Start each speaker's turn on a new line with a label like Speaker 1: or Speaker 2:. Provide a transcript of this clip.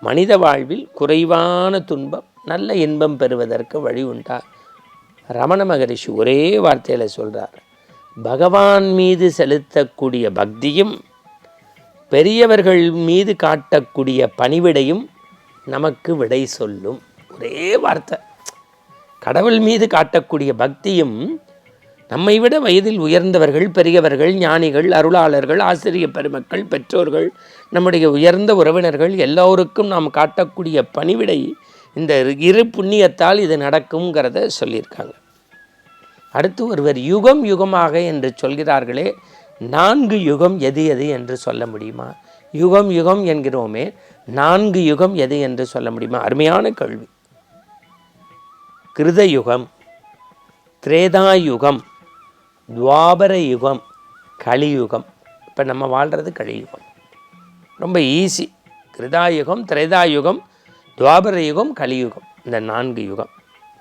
Speaker 1: மனித வாழ்வில் குறைவான துன்பம் நல்ல இன்பம் பெறுவதற்கு வழி உண்டா? ரமண மகரிஷி ஒரே வார்த்தையில் சொல்கிறார் பகவான் மீது செலுத்தக்கூடிய பக்தியும் பெரியவர்கள் மீது காட்டக்கூடிய பணிவிடையும் நமக்கு விடை சொல்லும். ஒரே வார்த்தை. கடவுள் மீது காட்டக்கூடிய பக்தியும் நம்மை விட வயதில் உயர்ந்தவர்கள் பெரியவர்கள் ஞானிகள் அருளாளர்கள் ஆசிரிய பெருமக்கள் பெற்றோர்கள் நம்முடைய உயர்ந்த உறவினர்கள் எல்லோருக்கும் நாம் காட்டக்கூடிய பணிவிடை இந்த இரு புண்ணியத்தால் இது நடக்குங்கிறத சொல்லியிருக்காங்க. அடுத்து ஒருவர் யுகம் யுகமாக என்று சொல்கிறார்களே நான்கு யுகம் எது எது என்று சொல்ல முடியுமா? யுகம் யுகம் என்கிறோமே நான்கு யுகம் எது என்று சொல்ல முடியுமா? அருமையான கேள்வி. கிருத யுகம் யுகம் துவாபர யுகம் கலியுகம். இப்போ நம்ம வாழ்கிறது கலியுகம். ரொம்ப ஈஸி கிருதாயுகம் திரேதாயுகம் துவாபர யுகம் கலியுகம். இந்த நான்கு யுகம்.